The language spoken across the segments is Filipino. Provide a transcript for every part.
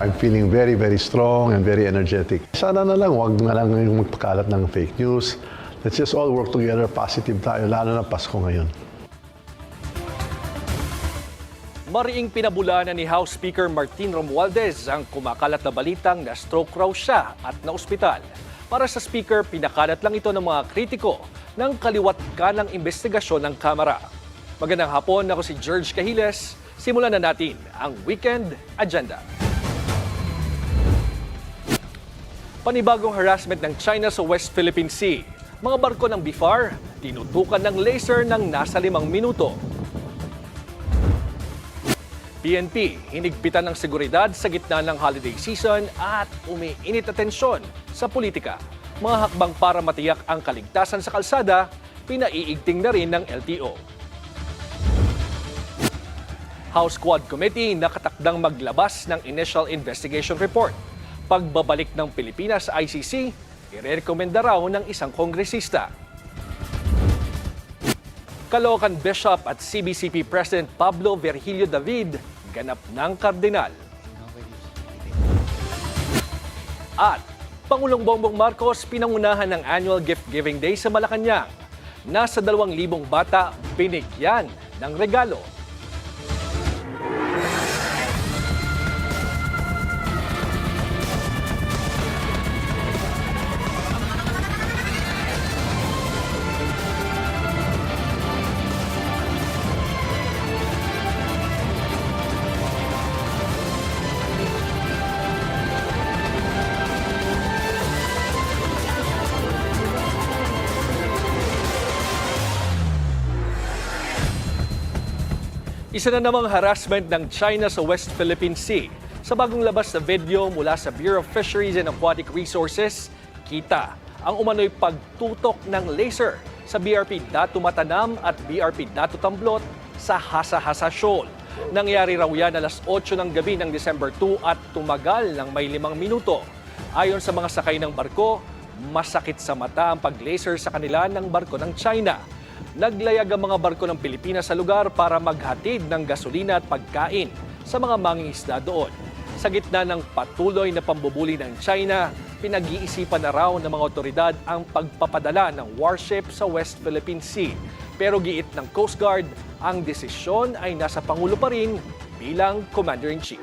I'm feeling very, very strong and very energetic. Sana na lang, wag na lang yung magpakalat ng fake news. Let's just all work together, positive tayo, lalo na Pasko ngayon. Mariing pinabulanan ni House Speaker Martin Romualdez ang kumakalat na balitang na stroke raw siya at na ospital. Para sa Speaker, pinakalat lang ito ng mga kritiko ng kaliwat kanang investigasyon ng Kamara. Magandang hapon, ako si George Cahiles. Simulan na natin ang Weekend Agenda. Panibagong harassment ng China sa West Philippine Sea. Mga barko ng BIFAR, tinutukan ng laser ng nasa limang minuto. PNP, hinigpitan ng seguridad sa gitna ng holiday season at umiinit na tensyon sa politika. Mga hakbang para matiyak ang kaligtasan sa kalsada, pinaiigting na rin ng LTO. House Quad Committee nakatakdang maglabas ng initial investigation report. Pagbabalik ng Pilipinas sa ICC, irerekomenda raw ng isang kongresista. Caloocan Bishop at CBCP President Pablo Virgilio David ganap ng kardinal. At Pangulong Bongbong Marcos pinangunahan ng annual gift giving day sa Malacanang. Nasa 2,000 bata binigyan ng regalo. Isa na namang harassment ng China sa West Philippine Sea. Sa bagong labas na video mula sa Bureau of Fisheries and Aquatic Resources, kita ang umano'y pagtutok ng laser sa BRP Datu Matanam at BRP Datu Tamblot sa Hasa-Hasa Shoal. Nangyari raw yan alas 8 ng gabi ng December 2 at tumagal ng may limang minuto. Ayon sa mga sakay ng barko, masakit sa mata ang pag-laser sa kanila ng barko ng China. Naglayag ang mga barko ng Pilipinas sa lugar para maghatid ng gasolina at pagkain sa mga mangingisda doon. Sa gitna ng patuloy na pambubuli ng China, pinag-iisipan na raw ng mga otoridad ang pagpapadala ng warship sa West Philippine Sea. Pero giit ng Coast Guard, ang desisyon ay nasa Pangulo pa rin bilang Commander-in-Chief.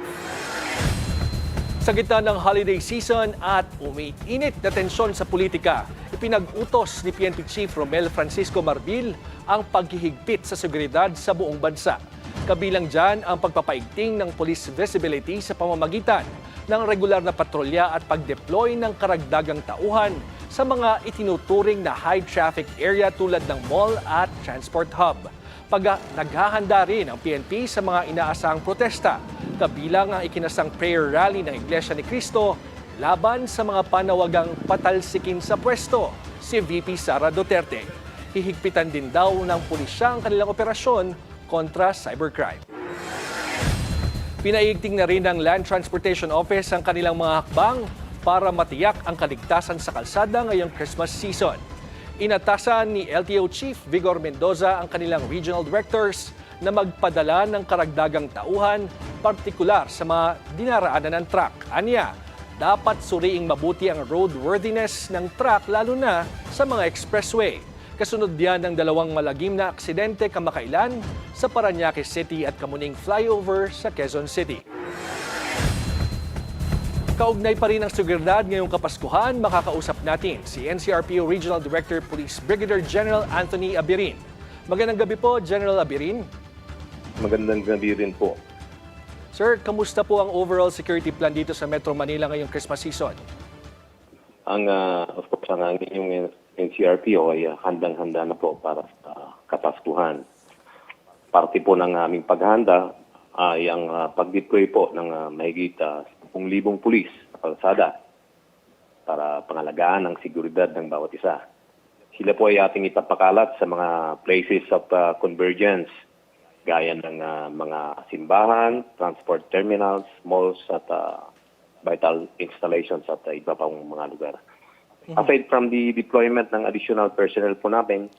Sa gitna ng holiday season at umiinit na tensyon sa politika, ipinag-utos ni PNP Chief Romel Francisco Marbil ang paghihigpit sa seguridad sa buong bansa. Kabilang dyan ang pagpapaigting ng police visibility sa pamamagitan ng regular na patrolya at pag-deploy ng karagdagang tauhan sa mga itinuturing na high traffic area tulad ng mall at transport hub. Pag naghahanda rin ang PNP sa mga inaasahang protesta, kabilang ang ikinasang prayer rally ng Iglesia ni Cristo laban sa mga panawagang patalsikin sa pwesto si VP Sara Duterte. Hihigpitan din daw ng pulisya ang kanilang operasyon kontra cybercrime. Pinaigting na rin ng Land Transportation Office ang kanilang mga hakbang para matiyak ang kaligtasan sa kalsada ngayong Christmas season. Inatasan ni LTO Chief Vigor Mendoza ang kanilang regional directors na magpadala ng karagdagang tauhan, partikular sa mga dinaraanan ng truck. Anya, dapat suriing mabuti ang roadworthiness ng truck lalo na sa mga expressway. Kasunod diyan ng dalawang malagim na aksidente kamakailan sa Paranaque City at Kamuning Flyover sa Quezon City. Kaugnay pa rin ang seguridad ngayong Kapaskuhan, makakausap natin si NCRPO Regional Director Police Brigadier General Anthony Abirin. Magandang gabi po, General Abirin. Magandang gabi rin po. Sir, kamusta po ang overall security plan dito sa Metro Manila ngayong Christmas season? Ang, ah, of course, ang inyong NCRPO ay ah, handang-handa na po para sa Kapaskuhan. Parte po ng aming paghanda ay ang ah, pag-deploy po ng uh, mahigit uh, 10,000 pulis sa kalsada para pangalagaan ang seguridad ng bawat isa. Sila po ay ating itapakalat sa mga places of ah, convergence gaya ng ah, mga simbahan, transport terminals, malls at ah, vital installations at ah, iba pang mga lugar. Aside from the deployment ng additional personnel po namin,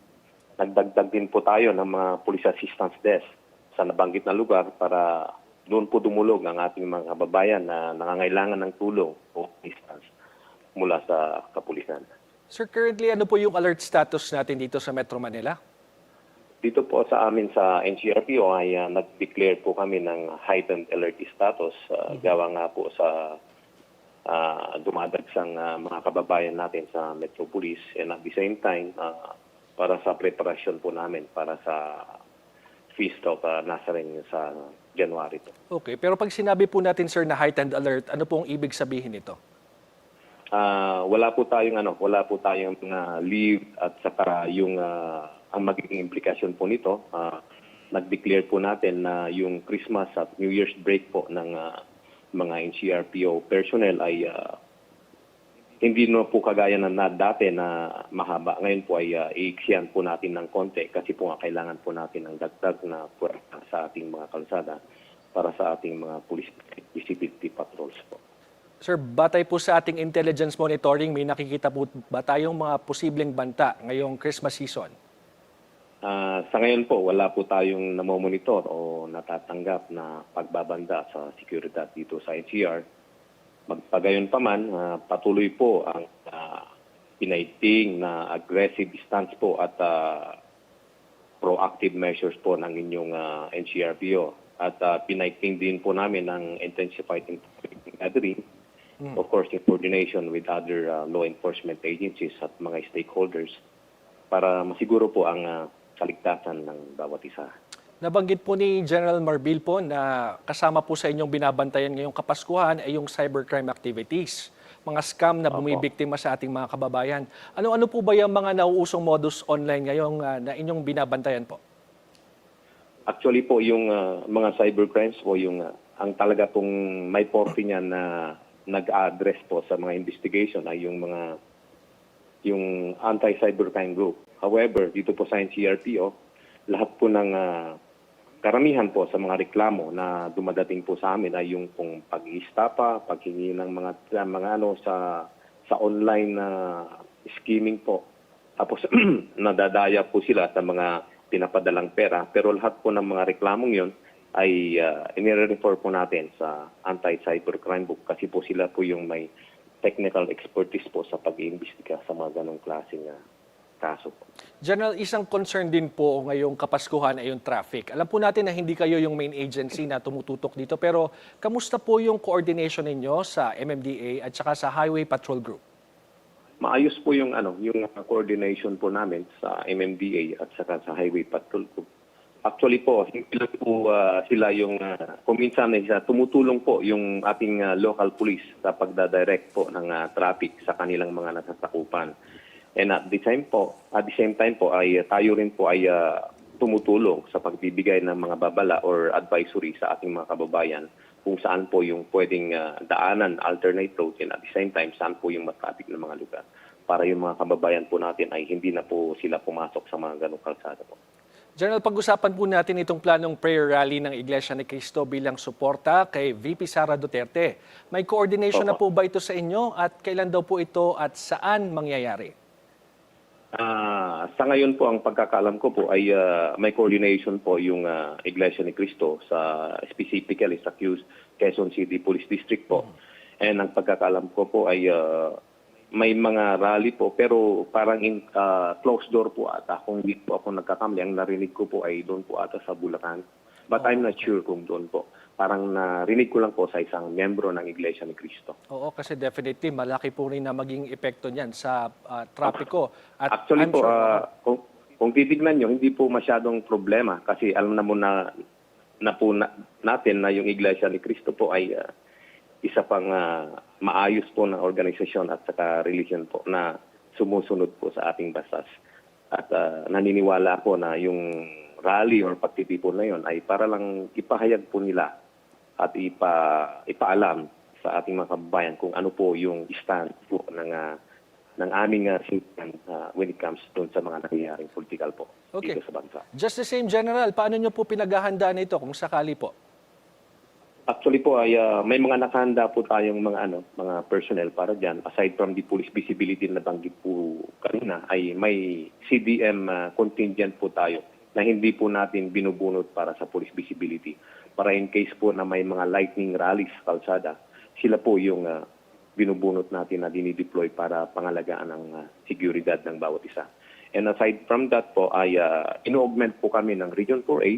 nagdagdag din po tayo ng mga police assistance desk sa nabanggit na lugar para doon po dumulog ang ating mga kababayan na nangangailangan ng tulong o assistance mula sa kapulisan. Sir, currently ano po yung alert status natin dito sa Metro Manila? Dito po sa amin sa NCRPO ay ah, nag-declare po kami ng heightened alert status ah, gawa nga po sa ah, dumadagsang ah, mga kababayan natin sa Metro Police and at the same time ah, para sa preparasyon po namin para sa Feast of ah, Nazarene sa January po. Okay, pero pag sinabi po natin sir na heightened alert, ano pong ibig sabihin nito? Ah, wala po tayong ano, wala po tayong mga leave at saka yung ah, ang magiging implikasyon po nito, ah, nag-declare po natin na yung Christmas at New Year's break po ng ah, mga NCRPO personnel ay ah, hindi no po kagaya na, na dati na mahaba. Ngayon po ay uh, iiksiyan po natin ng konti kasi po nga kailangan po natin ng dagdag na puwerta sa ating mga kalsada para sa ating mga police visibility patrols po. Sir, batay po sa ating intelligence monitoring, may nakikita po ba tayong mga posibleng banta ngayong Christmas season? Ah, sa ngayon po, wala po tayong namomonitor o natatanggap na pagbabanda sa seguridad dito sa NCR. Magpagayon pa man, ah, patuloy po ang uh, pinaiting na aggressive stance po at ah, proactive measures po ng inyong ah, NCRPO. At uh, pinaiting din po namin ng intensified gathering, of course in coordination with other ah, law enforcement agencies at mga stakeholders para masiguro po ang ah, kaligtasan ng bawat isa. Nabanggit po ni General Marbil po na kasama po sa inyong binabantayan ngayong Kapaskuhan ay yung cybercrime activities, mga scam na bumibiktima sa ating mga kababayan. Ano-ano po ba yung mga nauusong modus online ngayong ah, na inyong binabantayan po? Actually po yung ah, mga cybercrimes po yung ah, ang talaga pong may porte niyan na nag-address po sa mga investigation ay yung mga yung anti-cybercrime group. However, dito po sa NCRPO, lahat po ng ah, karamihan po sa mga reklamo na dumadating po sa amin ay yung pong pag-istapa, paghingi ng mga mga ano sa sa online na scheming po. Tapos nadadaya po sila sa mga pinapadalang pera pero lahat po ng mga reklamong 'yon ay uh, inire-refer po natin sa anti-cybercrime book kasi po sila po yung may technical expertise po sa pag-iimbestiga sa mga ganong klaseng ah, kaso po. General, isang concern din po ngayong Kapaskuhan ay yung traffic. Alam po natin na hindi kayo yung main agency na tumututok dito, pero kamusta po yung coordination ninyo sa MMDA at saka sa Highway Patrol Group? Maayos po yung ano, yung uh, coordination po namin sa MMDA at saka sa Highway Patrol Group. Actually po, hindi lang po uh, sila yung uh, kuminsan ay sa tumutulong po yung ating uh, local police sa pagdadirect po ng uh, traffic sa kanilang mga nasasakupan. And at the same po, at the same time po ay uh, tayo rin po ay uh, tumutulong sa pagbibigay ng mga babala or advisory sa ating mga kababayan kung saan po yung pwedeng uh, daanan, alternate road, and at the same time, saan po yung matraffic ng mga lugar para yung mga kababayan po natin ay hindi na po sila pumasok sa mga ganong kalsada po. General, pag-usapan po natin itong planong prayer rally ng Iglesia ni Cristo bilang suporta kay VP Sara Duterte. May coordination na po Opo. ba ito sa inyo at kailan daw po ito at saan mangyayari? Ah, sa ngayon po ang pagkakalam ko po ay ah, may coordination po yung ah, Iglesia ni Cristo sa specifically sa Quezon City Police District po. And ang pagkakalam ko po ay ah, may mga rally po pero parang in ah, closed door po ata kung hindi po ako nagkakamali ang narinig ko po ay doon po ata sa Bulacan. But I'm not sure kung doon po. Parang narinig ko lang po sa isang membro ng Iglesia ni Cristo. Oo, kasi definitely malaki po rin na maging epekto niyan sa ah, trapiko. At Actually I'm po, sure- ah, kung, kung titignan nyo, hindi po masyadong problema kasi alam na mo na, na po na- natin na yung Iglesia ni Cristo po ay ah, isa pang ah, maayos po na organisasyon at saka religion po na sumusunod po sa ating basas. At ah, naniniwala po na yung rally or pagtitipon na yon ay para lang ipahayag po nila at ipa, ipaalam sa ating mga kababayan kung ano po yung stand po ng ah, ng aming uh, uh, when it comes doon sa mga nangyayaring political po Okay. dito sa bansa. Just the same, General, paano nyo po pinaghahandaan ito kung sakali po? Actually po ay ah, may mga nakahanda po tayong mga ano, mga personnel para diyan aside from the police visibility na banggit po kanina ay may CDM ah, contingent po tayo na hindi po natin binubunot para sa police visibility. Para in case po na may mga lightning rallies sa kalsada, sila po yung ah, binubunot natin na dinideploy para pangalagaan ang ah, seguridad ng bawat isa. And aside from that po ay uh, ino-augment po kami ng Region 4A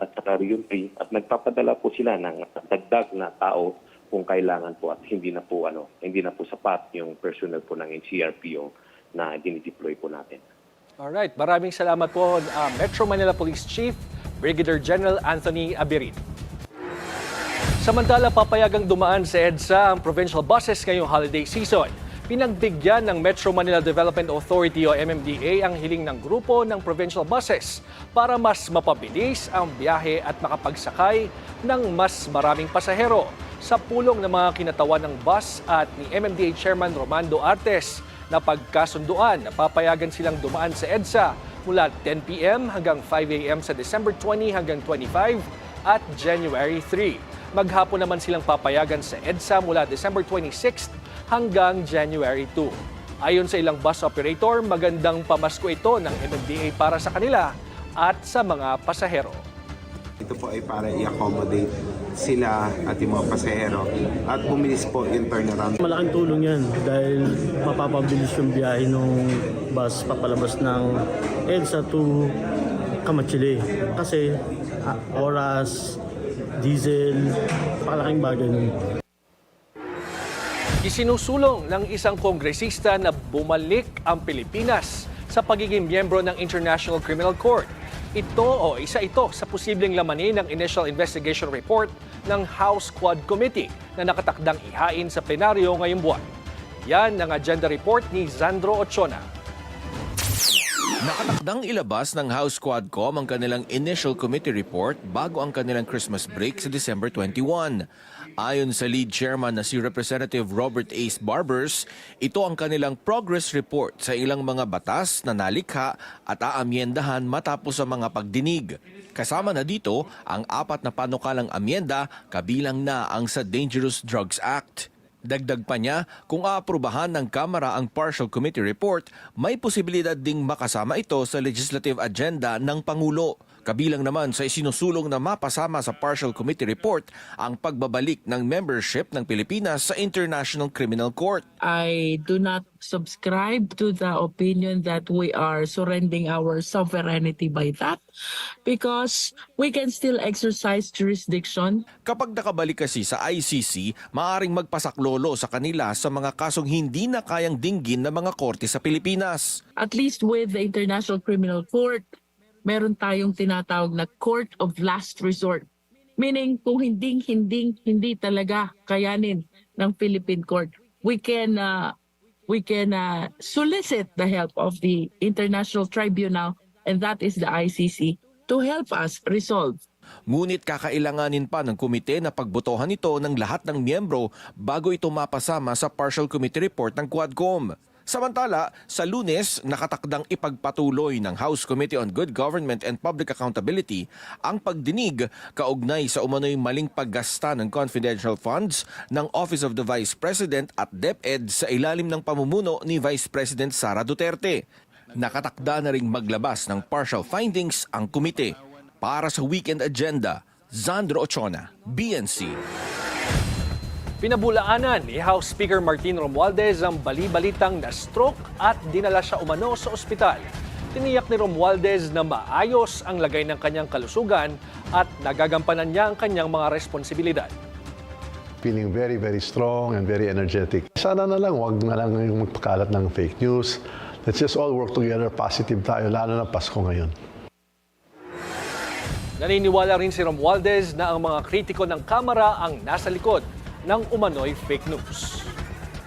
at saka Region 3 at nagpapadala po sila ng dagdag na tao kung kailangan po at hindi na po ano, hindi na po sapat yung personnel po ng NCRPO na dinideploy po natin. Alright, maraming salamat po uh, Metro Manila Police Chief Brigadier General Anthony Abirin. Samantala, papayagang dumaan sa EDSA ang provincial buses ngayong holiday season. Pinagbigyan ng Metro Manila Development Authority o MMDA ang hiling ng grupo ng provincial buses para mas mapabilis ang biyahe at makapagsakay ng mas maraming pasahero. Sa pulong ng mga kinatawan ng bus at ni MMDA Chairman Romando Artes na pagkasunduan na papayagan silang dumaan sa EDSA mula 10 p.m. hanggang 5 a.m. sa December 20 hanggang 25 at January 3. Maghapon naman silang papayagan sa EDSA mula December 26 hanggang January 2. Ayon sa ilang bus operator, magandang pamasko ito ng MMDA para sa kanila at sa mga pasahero. Ito po ay para i-accommodate sila at yung mga pasahero at bumilis po yung turnaround. Malaking tulong yan dahil mapapabilis yung biyahe ng bus papalabas ng EDSA to Kamachile. Kasi ah, oras, diesel, pakalaking bagay nun. Isinusulong ng isang kongresista na bumalik ang Pilipinas sa pagiging miyembro ng International Criminal Court. Ito o isa ito sa posibleng lamanin ng Initial Investigation Report ng House Quad Committee na nakatakdang ihain sa plenaryo ngayong buwan. Yan ang agenda report ni Zandro Ochona. Nakatakdang ilabas ng House Quadcom ang kanilang initial committee report bago ang kanilang Christmas break sa December 21. Ayon sa lead chairman na si Representative Robert Ace Barbers, ito ang kanilang progress report sa ilang mga batas na nalikha at aamyendahan matapos ang mga pagdinig. Kasama na dito ang apat na panukalang amyenda kabilang na ang sa Dangerous Drugs Act. Dagdag pa niya, kung aaprubahan ng Kamara ang partial committee report, may posibilidad ding makasama ito sa legislative agenda ng Pangulo. Kabilang naman sa isinusulong na mapasama sa partial committee report ang pagbabalik ng membership ng Pilipinas sa International Criminal Court. I do not subscribe to the opinion that we are surrendering our sovereignty by that because we can still exercise jurisdiction Kapag nakabalik kasi sa ICC, maaring magpasaklolo sa kanila sa mga kasong hindi na kayang dinggin ng mga korte sa Pilipinas. at least with the International Criminal Court, meron tayong tinatawag na court of last resort. Meaning, kung hindi, hindi, hindi talaga kayanin ng Philippine court, we can, uh, we can uh, solicit the help of the International Tribunal, and that is the ICC, to help us resolve Ngunit kakailanganin pa ng komite na pagbotohan ito ng lahat ng miyembro bago ito mapasama sa partial committee report ng Quadcom. Samantala, sa lunes, nakatakdang ipagpatuloy ng House Committee on Good Government and Public Accountability ang pagdinig kaugnay sa umano'y maling paggasta ng confidential funds ng Office of the Vice President at DepEd sa ilalim ng pamumuno ni Vice President Sara Duterte. Nakatakda na ring maglabas ng partial findings ang komite. Para sa weekend agenda, Zandro Ochona, BNC. Pinabulaanan ni House Speaker Martin Romualdez ang bali-balitang na-stroke at dinala siya umano sa ospital. Tiniyak ni Romualdez na maayos ang lagay ng kanyang kalusugan at nagagampanan niya ang kanyang mga responsibilidad. Feeling very, very strong and very energetic. Sana na lang, wag na lang yung magpakalat ng fake news. Let's just all work together. Positive tayo, lalo na Pasko ngayon. Naniniwala rin si Romualdez na ang mga kritiko ng Kamara ang nasa likod ng umano'y fake news.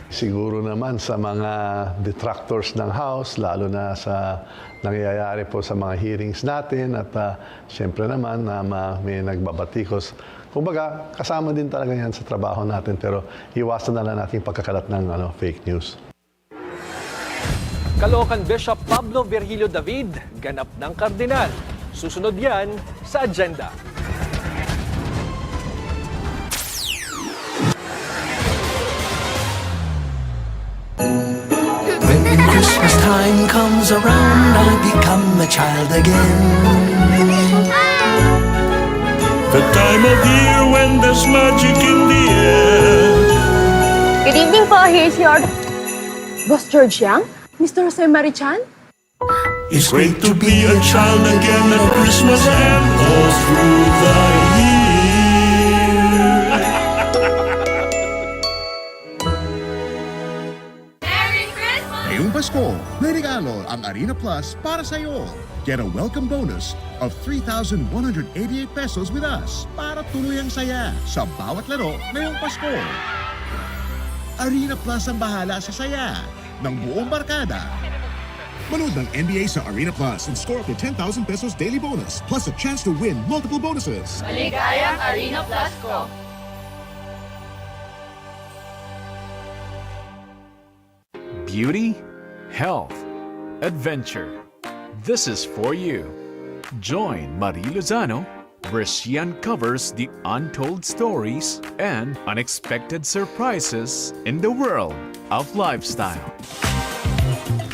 Siguro naman sa mga detractors ng House, lalo na sa nangyayari po sa mga hearings natin at uh, siyempre naman na ma- may nagbabatikos. Kumbaga, kasama din talaga yan sa trabaho natin pero iwasan na lang natin pagkakalat ng ano, fake news. Caloocan Bishop Pablo Virgilio David, ganap ng kardinal. Susunod yan sa agenda. Time comes around, I become a child again. The time of year when there's magic in the air. Good evening po. Here's your... Boss George Yang? Mr. Jose Marichan? It's great to be a child again at Christmas and all through the year. Pasko, may regalo ang Arena Plus para sa iyo. Get a welcome bonus of 3,188 pesos with us para tuloy ang saya sa bawat laro ngayong Pasko. Arena Plus ang bahala sa saya ng buong barkada. Manood ng NBA sa Arena Plus and score up to 10,000 pesos daily bonus plus a chance to win multiple bonuses. Beauty, health, adventure. This is for you. Join Marie Lozano where she uncovers the untold stories and unexpected surprises in the world of lifestyle.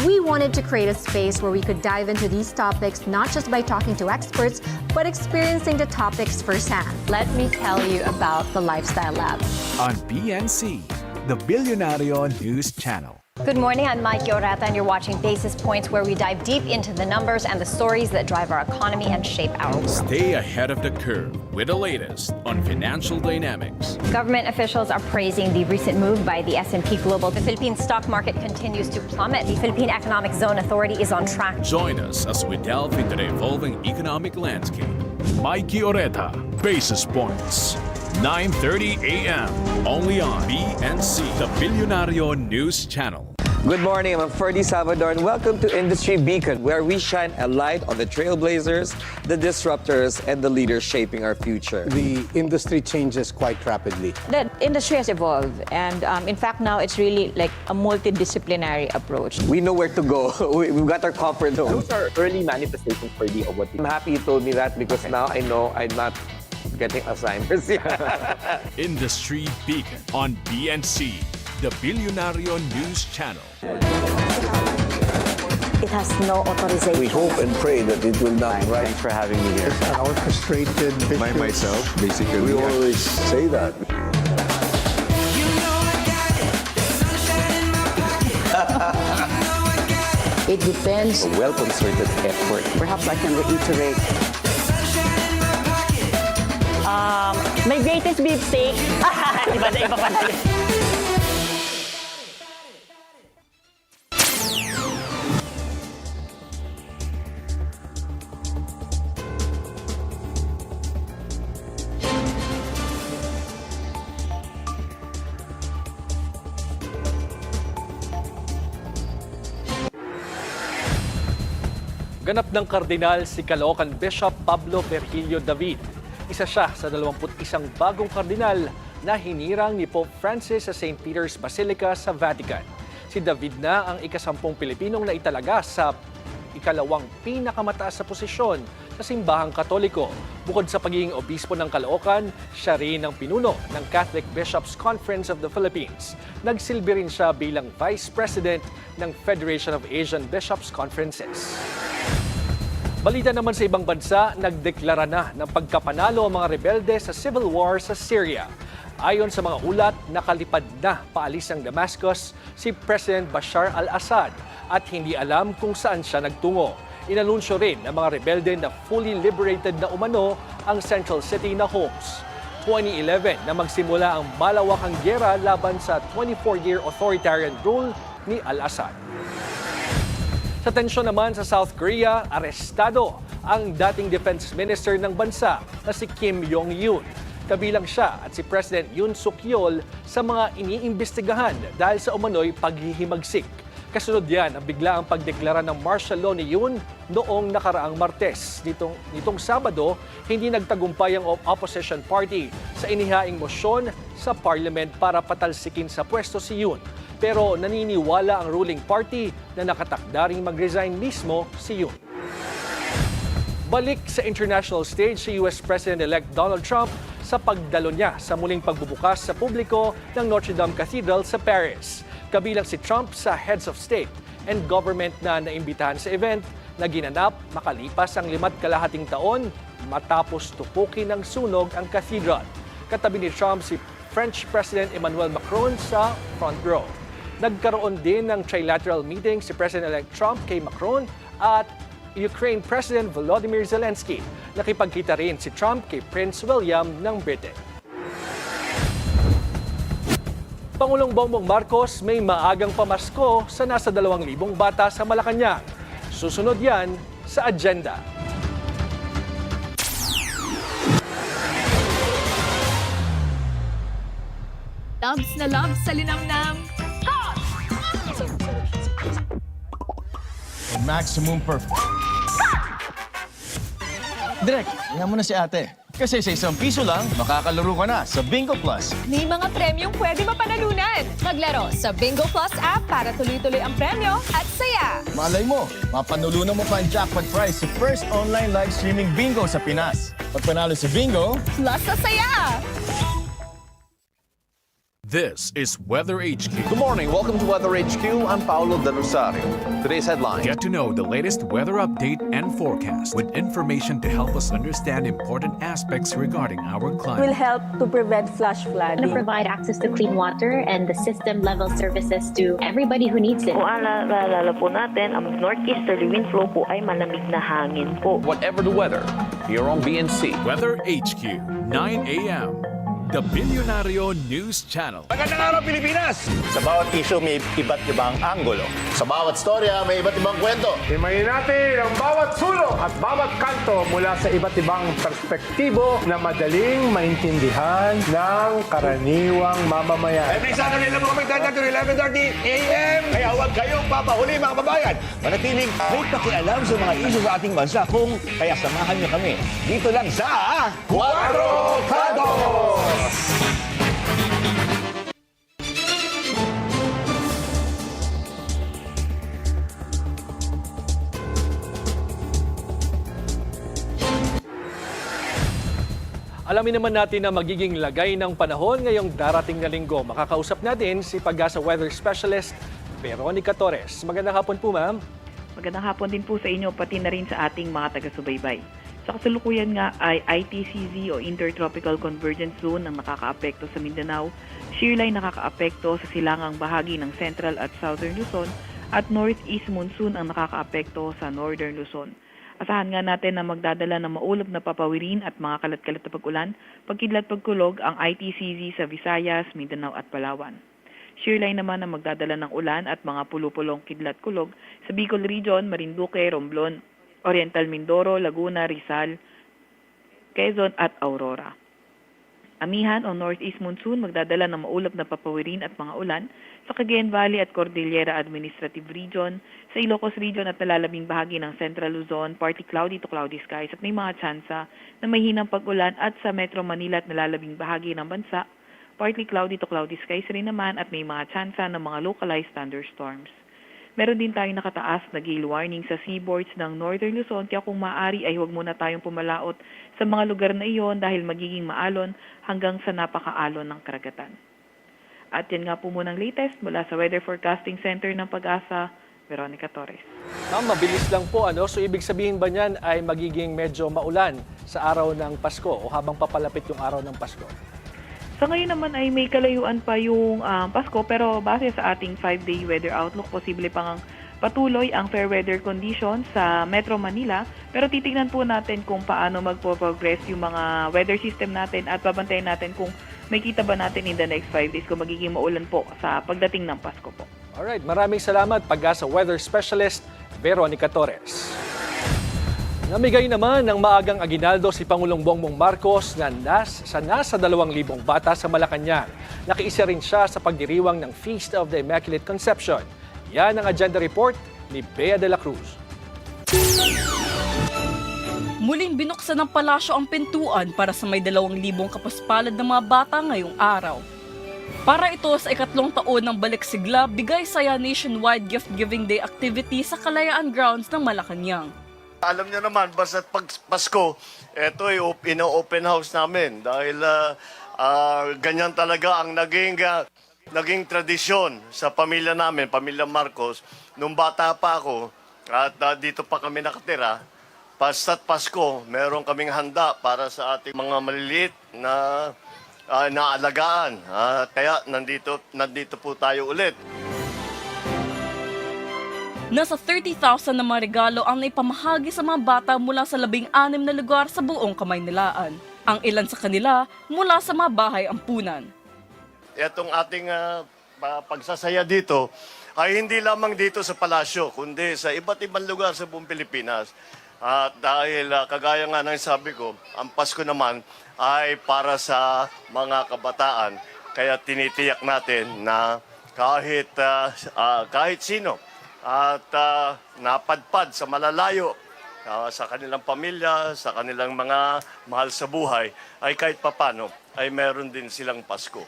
We wanted to create a space where we could dive into these topics not just by talking to experts, but experiencing the topics firsthand. Let me tell you about the Lifestyle Lab. On BNC, the Billionario News Channel. Good morning, I'm Mike Yorata, and you're watching Basis Points, where we dive deep into the numbers and the stories that drive our economy and shape our world. Stay ahead of the curve with the latest on financial dynamics. Government officials are praising the recent move by the S&P Global. The Philippine stock market continues to plummet. The Philippine Economic Zone Authority is on track Join us as we delve into the evolving economic landscape. Mike Oreta, Basis Points. 9.30 a.m. Only on BNC, the Billionario News Channel. Good morning, I'm Ferdy Salvador, and welcome to Industry Beacon, where we shine a light on the trailblazers, the disruptors, and the leaders shaping our future. The industry changes quite rapidly. The industry has evolved, and um, in fact, now it's really like a multidisciplinary approach. We know where to go. We- We've got our comfort zone. Those are early manifestations for the of what I'm happy you told me that because now I know I'm not getting Alzheimer's. Industry Beacon on BNC, the Billionario News Channel. It has no authorization. We hope and pray that it will not rise. Thanks for having me here. Our frustrated By myself, basically. We always say that. It depends. A Well concerted effort. Perhaps I can reiterate. Um, my greatest beefsteak. iba na iba pa na. Ganap ng kardinal si Caloocan Bishop Pablo Virgilio David. Isa siya sa 21 bagong kardinal na hinirang ni Pope Francis sa St. Peter's Basilica sa Vatican. Si David na ang ikasampung Pilipinong naitalaga sa ikalawang pinakamataas sa posisyon sa simbahang katoliko. Bukod sa pagiging obispo ng Caloocan, siya rin ang pinuno ng Catholic Bishops Conference of the Philippines. Nagsilbi rin siya bilang Vice President ng Federation of Asian Bishops Conferences. Balita naman sa ibang bansa, nagdeklara na ng pagkapanalo ang mga rebelde sa civil war sa Syria. Ayon sa mga ulat, nakalipad na paalis ng Damascus si President Bashar al-Assad at hindi alam kung saan siya nagtungo. Inanunsyo rin ng mga rebelde na fully liberated na umano ang central city na Homs. 2011 na magsimula ang malawakang gyera laban sa 24-year authoritarian rule ni al-Assad. Sa tensyon naman sa South Korea, arestado ang dating defense minister ng bansa na si Kim Jong-un. Kabilang siya at si President Yoon Suk-yeol sa mga iniimbestigahan dahil sa umano'y paghihimagsik. Kasunod yan ang bigla ang pagdeklara ng martial law ni Yoon noong nakaraang Martes. Nitong, nitong Sabado, hindi nagtagumpay ang opposition party sa inihaing motion sa parliament para patalsikin sa pwesto si Yoon. Pero naniniwala ang ruling party na nakatakdaring mag-resign mismo si Yoon. Balik sa international stage si US President-elect Donald Trump sa pagdalo niya sa muling pagbubukas sa publiko ng Notre Dame Cathedral sa Paris. Kabilang si Trump sa heads of state and government na naimbitahan sa event na ginanap makalipas ang limat kalahating taon matapos tupukin ng sunog ang cathedral. Katabi ni Trump si French President Emmanuel Macron sa front row. Nagkaroon din ng trilateral meeting si President-elect Trump kay Macron at Ukraine President Volodymyr Zelensky. Nakipagkita rin si Trump kay Prince William ng Britain. Pangulong Bongbong Marcos may maagang pamasko sa nasa 2,000 bata sa Malacanang. Susunod yan sa agenda. Loves na loves sa linamnam. Maximum perf... Direk, tingnan mo na si ate. Kasi sa isang piso lang, makakalaro ka na sa Bingo Plus. May mga premyong pwede mapanalunan. Maglaro sa Bingo Plus app para tuloy-tuloy ang premyo at saya. Malay mo, mapanulunan mo pa ang jackpot prize sa first online live streaming bingo sa Pinas. Pag panalo sa bingo, Plus sa saya! This is Weather HQ. Good morning. Welcome to Weather HQ. I'm Paolo De Rosario. Today's headline. Get to know the latest weather update and forecast with information to help us understand important aspects regarding our climate. Will help to prevent flash flooding. to provide access to clean water and the system level services to everybody who needs it. Kung alala po natin, ang northeasterly wind flow po ay malamig na hangin po. Whatever the weather, here on BNC. Weather HQ, 9 a.m. The Billionario News Channel. Magandang araw, Pilipinas! Sa bawat issue, may iba't ibang anggulo. Sa bawat storya, may iba't ibang kwento. Himayin natin ang bawat sulok at bawat kanto mula sa iba't ibang perspektibo na madaling maintindihan ng karaniwang mamamayan. Every Saturday na kami tanda to 11.30 a.m. Kaya huwag kayong papahuli mga kababayan. Manatiling may pakialam sa mga isyu sa ating bansa kung kaya samahan niyo kami. Dito lang sa Cuatro Cantos! Alamin naman natin na magiging lagay ng panahon ngayong darating na linggo. Makakausap natin si Pagasa Weather Specialist Veronica Torres. Magandang hapon po, ma'am. Magandang hapon din po sa inyo, pati na rin sa ating mga taga-subaybay. Sa kasalukuyan nga ay ITCZ o Intertropical Convergence Zone ang nakakaapekto sa Mindanao. Shearline nakakaapekto sa silangang bahagi ng Central at Southern Luzon at Northeast Monsoon ang nakakaapekto sa Northern Luzon. Asahan nga natin na magdadala ng maulap na papawirin at mga kalat-kalat na pag-ulan, pagkidlat pagkulog ang ITCZ sa Visayas, Mindanao at Palawan. Shearline naman ang magdadala ng ulan at mga pulupulong kidlat-kulog sa Bicol Region, Marinduque, Romblon, Oriental Mindoro, Laguna, Rizal, Quezon at Aurora. Amihan o Northeast Monsoon magdadala ng maulap na papawirin at mga ulan sa Cagayan Valley at Cordillera Administrative Region, sa Ilocos Region at nalalabing bahagi ng Central Luzon, partly cloudy to cloudy skies at may mga tsansa na may hinang pag-ulan at sa Metro Manila at nalalabing bahagi ng bansa, partly cloudy to cloudy skies rin naman at may mga tsansa ng mga localized thunderstorms. Meron din tayong nakataas na gale warning sa seaboards ng Northern Luzon kaya kung maaari ay huwag muna tayong pumalaot sa mga lugar na iyon dahil magiging maalon hanggang sa napakaalon ng karagatan. At yan nga po muna ang latest mula sa Weather Forecasting Center ng Pag-asa, Veronica Torres. Ma'am, mabilis lang po. Ano? So, ibig sabihin ba niyan ay magiging medyo maulan sa araw ng Pasko o habang papalapit yung araw ng Pasko? Sa ngayon naman ay may kalayuan pa yung um, Pasko pero base sa ating 5-day weather outlook, posible pang patuloy ang fair weather conditions sa Metro Manila. Pero titingnan po natin kung paano magpo-progress yung mga weather system natin at babantayan natin kung may kita ba natin in the next 5 days kung magiging maulan po sa pagdating ng Pasko po. Alright, maraming salamat Pagasa Weather Specialist Veronica Torres. Namigay naman ng maagang aginaldo si Pangulong Bongbong Marcos na nas, sa nasa 2,000 bata sa Malacanang. Nakiisa rin siya sa pagdiriwang ng Feast of the Immaculate Conception. Yan ang agenda report ni Bea de la Cruz. Muling binuksan ng palasyo ang pintuan para sa may dalawang libong kapaspalad ng mga bata ngayong araw. Para ito sa ikatlong taon ng balik sigla, bigay saya nationwide gift-giving day activity sa Kalayaan Grounds ng Malacanang. Alam niyo naman, basta pag Pasko, ito ay op- ino-open house namin dahil ah, ah, ganyan talaga ang naging, ah, naging tradisyon sa pamilya namin, pamilya Marcos. Nung bata pa ako at ah, dito pa kami nakatira, Basta't Pasko, meron kaming handa para sa ating mga maliliit na ah, naalagaan. Ah, kaya nandito, nandito po tayo ulit. Nasa 30,000 na mga regalo ang naipamahagi sa mga bata mula sa labing anim na lugar sa buong Kamaynilaan. Ang ilan sa kanila mula sa mga bahay ampunan. Itong ating pa- pagsasaya dito ay hindi lamang dito sa palasyo, kundi sa iba't ibang lugar sa buong Pilipinas. At dahil ah, kagaya nga ng sabi ko, ang Pasko naman ay para sa mga kabataan. Kaya tinitiyak natin na kahit, ah, ah, kahit sino at ah, napadpad sa malalayo ah, sa kanilang pamilya, sa kanilang mga mahal sa buhay, ay kahit papano ay meron din silang Pasko.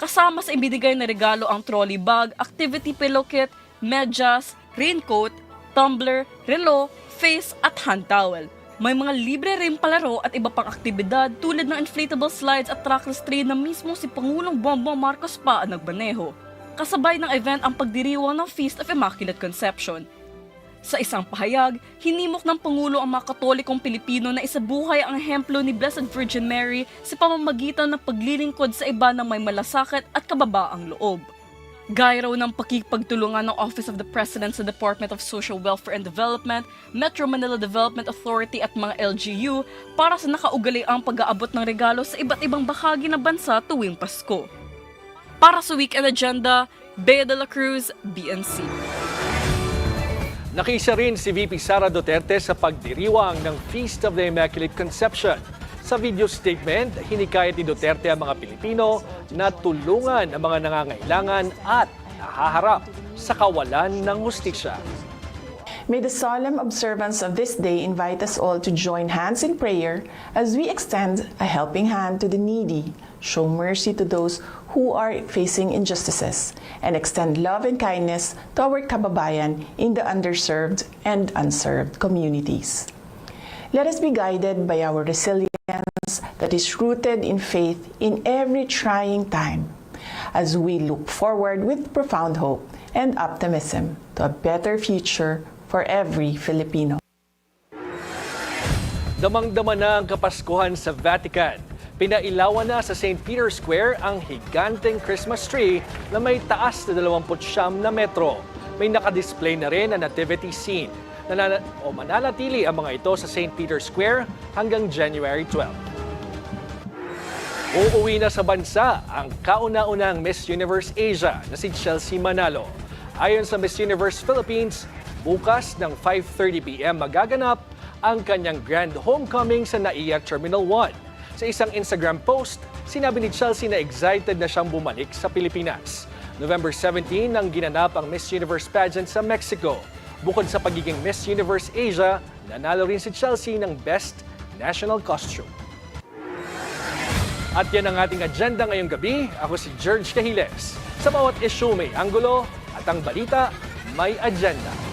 Kasama sa ibinigay na regalo ang trolley bag, activity pillow kit, medyas, raincoat, tumbler, relo, face at hand towel. May mga libre rin palaro at iba pang aktibidad tulad ng inflatable slides at trackless train na mismo si Pangulong Bongbong Marcos pa ang nagbaneho. Kasabay ng event ang pagdiriwang ng Feast of Immaculate Conception. Sa isang pahayag, hinimok ng Pangulo ang mga katolikong Pilipino na isabuhay ang ehemplo ni Blessed Virgin Mary sa pamamagitan ng paglilingkod sa iba ng may malasakit at kababaang loob. Gaya raw ng pakikipagtulungan ng Office of the President sa Department of Social Welfare and Development, Metro Manila Development Authority at mga LGU para sa nakaugaliang pag-aabot ng regalo sa iba't ibang bahagi ng bansa tuwing Pasko. Para sa Weekend Agenda, Bea de la Cruz, BNC. Nakisa rin si VP Sara Duterte sa pagdiriwang ng Feast of the Immaculate Conception. Sa video statement, hinikayat ni Duterte ang mga Pilipino na tulungan ang mga nangangailangan at nahaharap sa kawalan ng hustisya. May the solemn observance of this day invite us all to join hands in prayer as we extend a helping hand to the needy, show mercy to those who are facing injustices, and extend love and kindness to our kababayan in the underserved and unserved communities. Let us be guided by our resilience that is rooted in faith in every trying time as we look forward with profound hope and optimism to a better future for every Filipino. Damang-dama na ang Kapaskuhan sa Vatican. Pinailawan na sa St. Peter's Square ang higanteng Christmas tree na may taas na 29 na metro. May nakadisplay na rin na nativity scene. Nanana- o mananatili ang mga ito sa St. Peter's Square hanggang January 12. Uuwi na sa bansa ang kauna-unang Miss Universe Asia na si Chelsea Manalo. Ayon sa Miss Universe Philippines, bukas ng 5.30pm magaganap ang kanyang grand homecoming sa NAIA Terminal 1. Sa isang Instagram post, sinabi ni Chelsea na excited na siyang bumalik sa Pilipinas. November 17 nang ginanap ang Miss Universe pageant sa Mexico. Bukod sa pagiging Miss Universe Asia, nanalo rin si Chelsea ng Best National Costume. At yan ang ating agenda ngayong gabi. Ako si George Cahiles. Sa bawat issue may anggulo at ang balita may agenda.